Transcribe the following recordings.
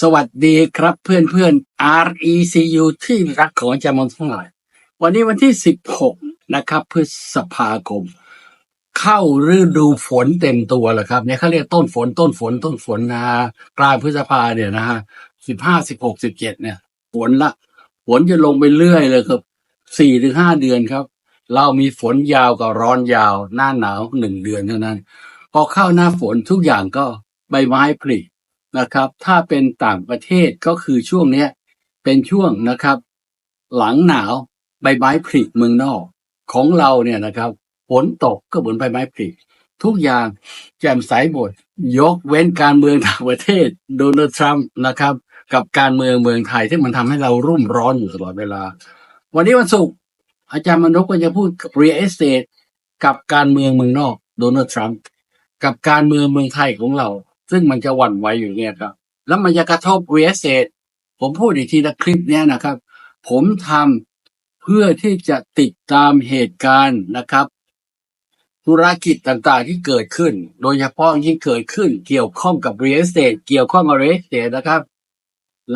สวัสดีครับเพื่อนเพื่อนๆ RECU ที่รักของอาจารย์มนทั้งหลาย วันนี้วันที่ 16 นะครับพฤษภาคม เข้าฤดูฝนเต็มตัวแล้วครับเนี่ยเขาเรียกต้นฝนต้นฝนต้นฝนนะกลางพฤษภาเนี่ยนะฮะสิบห้าสิบหกสิบเจ็ดเนี่ยฝนละฝนจะลงไปเรื่อยเลยครับสี่ถึงห้าเดือนครับ เรามีฝนยาวกับร้อนยาว หน้าหนาวหนึ่งเดือนเท่านั้น พอเข้าหน้าฝนทุกอย่างก็ใบไม้ผลิ นะครับ ถ้าเป็นต่างประเทศก็คือช่วงเนี้ยเป็นช่วงนะครับ หลังหนาวใบไม้ผลิเมืองนอก ของเราเนี่ยนะครับฝนตกก็เหมือนใบไม้ผลิทุกอย่างแจ่มใสหมด ยกเว้นการเมืองต่างประเทศ โดนัลด์ทรัมป์นะครับ กับการเมืองเมืองไทยที่มันทำให้เรารุ่มร้อนอยู่ตลอดเวลา วันนี้วันศุกร์อาจารย์มนพก็จะพูดกับ real estate กับการเมืองเมืองนอก โดนัลด์ทรัมป์กับการเมืองเมืองไทยของเรา ซึ่งมันจะหวั่นไหวอยู่เนี่ยครับ แล้วมันจะกระทบ real estate ผมพูดอีกทีละคลิปเนี้ยนะครับ ผมทำเพื่อที่จะติดตามเหตุการณ์นะครับ ธุรกิจต่างๆที่เกิดขึ้น โดยเฉพาะยิ่เกิดขึ้น เกี่ยวข้องกับ real estate เกี่ยวข้องกับ real estate นะครับ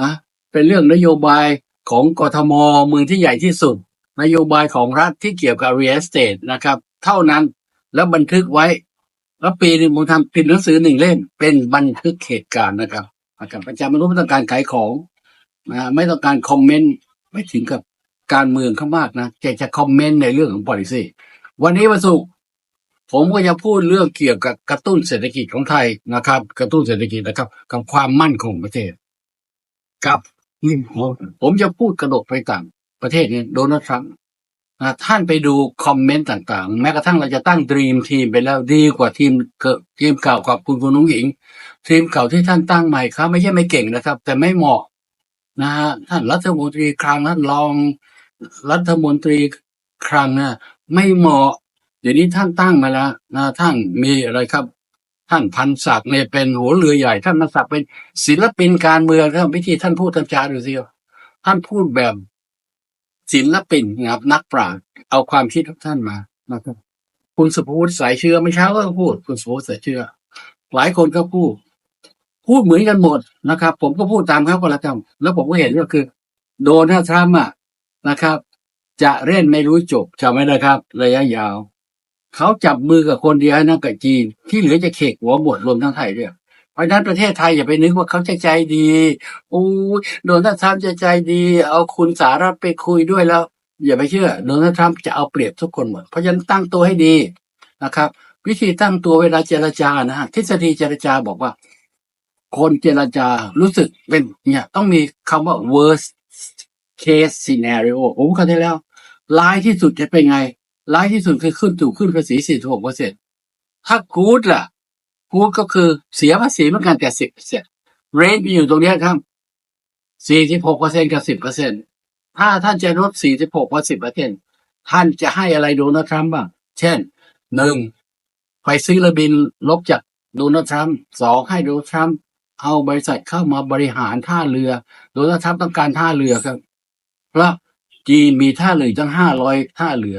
นะเป็นเรื่องนโยบายของกทมเมืองที่ใหญ่ที่สุด นโยบายของรัฐที่เกี่ยวกับ real estate นะครับ เท่านั้นแล้วบันทึกไว้ แล้วปีหนึงผมทำพิมพ์หนังสือหนึ่งเล่มเป็นบันทึกเหตุการณ์นะครับอาจารย์ประจำไม่รู้ไม่ต้องการขายของนะไม่ต้องการคอมเมนต์ไม่ถึงกับการเมืองเขามากนะแต่จะคอมเมนต์ในเรื่องของ policy วันนี้วันศุกร์ผมก็จะพูดเรื่องเกี่ยวกับกระตุ้นเศรษฐกิจของไทยนะครับ กระตุ้นเศรษฐกิจนะครับ กับความมั่นคงของประเทศครับนี่ผมผมจะพูดกระโดดไปต่างประเทศเนี่ยโดนัลด์ทรัมป์นะ ท่านไปดูคอมเมนต์ต่างๆ แม้กระทั่งเราจะตั้งดีมทีมไปแล้วดีกว่าทีมเกิดทีมเก่ากับคุณคุณนุ้งหญิง ทีมเก่าที่ท่านตั้งใหม่ครับไม่ใช่ไม่เก่งนะครับ แต่ไม่เหมาะนะฮะท่านรัฐมนตรีคลังท่านรองรัฐมนตรีคลังนะไม่เหมาะเดี๋ยวนี้ท่านตั้งมาแล้วนะท่านมีอะไรครับ ท่านพันศักดิ์เนี่ยเป็นหัวเรือใหญ่ ท่านพันศักดิ์เป็นศิลปินการเมืองครับวิธีท่านพูดท่านจาดูสิท่านพูดแบบ ศิลปินนะครับ นักปราชญ์เอาความคิดของท่านมานะครับ คุณสุภวุฒิสายเชื้อไม่เช้าก็พูด คุณสุภวุฒิสายเชื้อหลายคนก็พูด พูดเหมือนกันหมดนะครับ ผมก็พูดตามเขาก็แล้วกันแล้วผมก็เห็นก็คือ โดนัลด์ทรัมป์อะนะครับ จะเล่นไม่รู้จบจำไว้นะครับระยะยาวเขาจับมือกับคนเดียวนั่นกับจีน ที่เหลือจะเขกหัวหมดรวมทั้งไทยด้วย เพราะนั้นประเทศไทยอย่าไปนึกว่าเขาจะใจดีโอ้ยโดนัลด์ทรัมป์จะใจดี เอาคุณสารัฐไปคุยด้วยแล้ว อย่าไปเชื่อโดนัลด์ทรัมป์จะเอาเปรียบทุกคนหมดเพราะฉะนั้นตั้งตัวให้ดีนะครับ วิธีตั้งตัวเวลาเจรจานะฮะทฤษฎีเจรจาบอกว่า คนเจรจารู้สึกเป็นเนี่ยต้องมีคำว่า worst case scenario ผมเข้าใจแล้วร้ายที่สุดจะเป็นไงร้ายที่สุดคือขึ้นถูกขึ้นภาษี46เปอร์เซ็นถ้ากูดล่ะ กูดก็คือเสียภาษีเหมือนกันแต่10เปอร์เซ็นต์เรนมีอยู่ตรงนี้ครับ46เปอร์เซ็นกับ10เปอร์เซ็นถ้าท่านจะลด46กับ10เปอร์เซ็นท่านจะให้อะไรโดนัลด์ทรัมป์บ้าง เช่นหนึ่งไปซื้อรือบินลบจากโดนัลด์ทรัมป์สองให้โดนัลด์ทรัมป์เอาบริษัทเข้ามาบริหารท่าเรือ โดนัลด์ทรัมป์ต้องการท่าเรือครับ เพราะจีนมีท่าเรือตั้งห้าร้อยท่าเรือ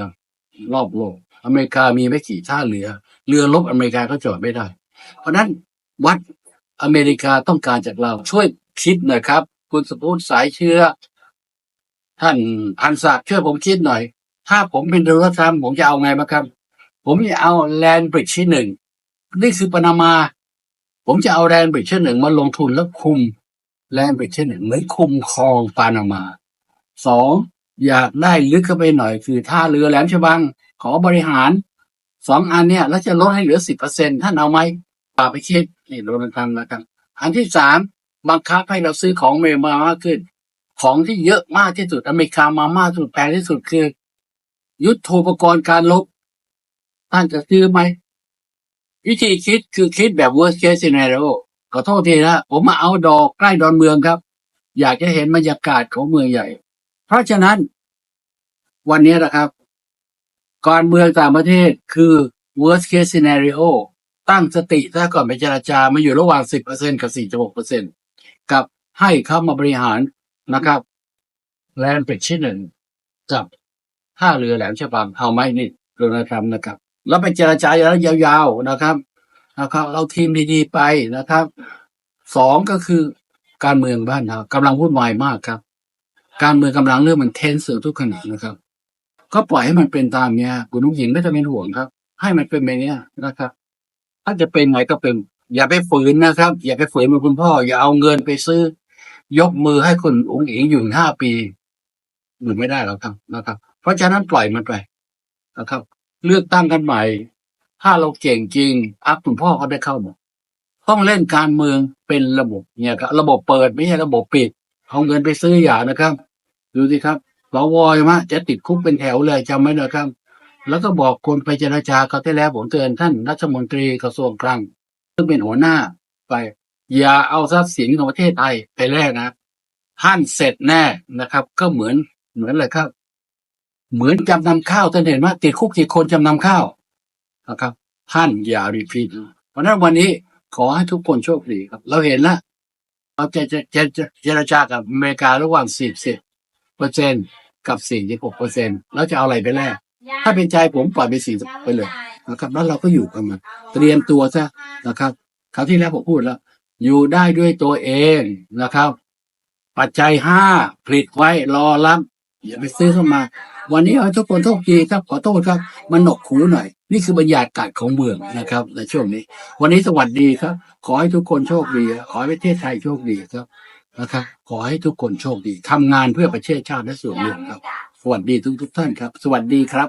รอบโลก อเมริกามีไม่กี่ท่าเรือ เรือลบอเมริกาก็จอดไม่ได้ เพราะนั้นวัดอเมริกาต้องการจากเราช่วยคิดหน่อยครับ คุณสปูนสายเชื้อ ท่านพันศักดิ์ช่วยผมคิดหน่อย ถ้าผมเป็นโดนัลด์ทรัมป์ผมจะเอาไงบ้างครับ ผมจะเอาแลนบริดจ์ที่หนึ่งนี่คือปานามา ผมจะเอาแลนบริดจ์ที่หนึ่งมาลงทุนแล้วคุมแลนบริดจ์ที่หนึ่งเหมือนคุมคลองปานามาสองอยากได้ลึกเข้าไปหน่อยคือท่าเรือแหลมฉบังขอบริหารสองอันเนี่ยแล้วจะลดให้เหลือสิบเปอร์เซ็นท่านเอาไหม ป่าไปคิดนี่โดนทำแล้วกันอันที่สามบังคับให้เราซื้อของเมริกามากขึ้น ของที่เยอะมากที่สุดอเมริกามามากที่สุดแพงที่สุดคือ ยุทโธปกรณ์การลบท่านจะซื้อไหม วิธีคิดคือคิดแบบ worst case scenario ขอโทษทีนะผมมาเอาดอกใกล้ดอนเมืองครับ อยากจะเห็นบรรยากาศของเมืองใหญ่ เพราะฉะนั้น วันนี้นะครับ การเมืองต่างประเทศคือ worst case scenario ตั้งสติซะก่อนไปเจราจามาอยู่ระหว่าง 10%กับ 4.6%กับให้เข้ามาบริหารนะครับแลนด์เป็ดชิ้นหนึ่งกับท่าเรือแหลมฉบังเอาไหมนี่โดนัลด์ทรัมป์นะครับ แล้วไปเจราจาแล้วยาวๆนะครับนะครับ เราทีมดีๆไปนะครับสองก็คือการเมืองบ้านเรากำลังวุ่นวายมากครับ การเมืองกำลังเรื่องมันเทนเสือทุกขณะนะครับ ก็ปล่อยให้มันเป็นตามเนี้ยคุณนุ้งหญิงไม่ต้องเป็นห่วงครับ ให้มันเป็นแบบเนี้ยนะครับ ถ้าจะเป็นไงก็เป็น อย่าไปฝืนนะครับ อย่าไปฝืนมือคุณพ่อ อย่าเอาเงินไปซื้อ ยกมือให้คุณอุ้งอิงอยู่ห้าปีอยู่ไม่ได้หรอกครับนะครับ เพราะฉะนั้นปล่อยมันไปนะครับ เลือกตั้งกันใหม่ ถ้าเราเก่งจริงอัพคุณพ่อก็ได้เข้าหมดต้องเล่นการเมืองเป็นระบบเนี่ยครับระบบเปิดไม่ใช่ระบบปิดเอาเงินไปซื้ออย่านะครับ ดูสิครับสวอยมจะติดคุกเป็นแถวเลยจำไว้นะครับ แล้วก็บอกคนไปเจรจาเขาที่แล้วผมเตือนท่านรัฐมนตรีกระทรวงคลังซึ่งเป็นหัวหน้าไป อย่าเอาทรัพย์สินของประเทศไทยไปแลกนะท่านเสร็จแน่นะครับ ก็เหมือนเหมือนเลยครับ เหมือนจำนำข้าวท่านเห็นว่าติดคุกกี่คนจำนำข้าวนะครับ ท่านอย่ารีพีทเพราะนั้นวันนี้ขอให้ทุกคนโชคดีครับ เราเห็นแล้วเราจะจะจะจะเจรจากับอเมริการะหว่างสิบสิบเปอร์เซ็นกับสี่สิบหกเปอร์เซ็นแล้วจะเอาอะไรไปแลก ถ้าเป็นใจผมปล่อยไปสี่ไปเลยนะครับ แล้วเราก็อยู่กับมันเตรียมตัวซะนะครับคราวที่แล้วผมพูดแล้ว อยู่ได้ด้วยตัวเองนะครับ ปัจจัยห้าผลิตไว้รอรับอย่าไปซื้อเข้ามา วันนี้เอาทุกคนโทษทีครับขอโทษครับ มันหนกหูหน่อย นี่คือบรรยากาศของเมืองนะครับ ในช่วงนี้ วันนี้สวัสดีครับ ขอให้ทุกคนโชคดี ขอให้ประเทศไทยโชคดีครับนะครับ ขอให้ทุกคนโชคดีทำงานเพื่อประเทศชาติและส่วนรวมครับส วัสดีทุกทุกท่านครับ สวัสดีครับ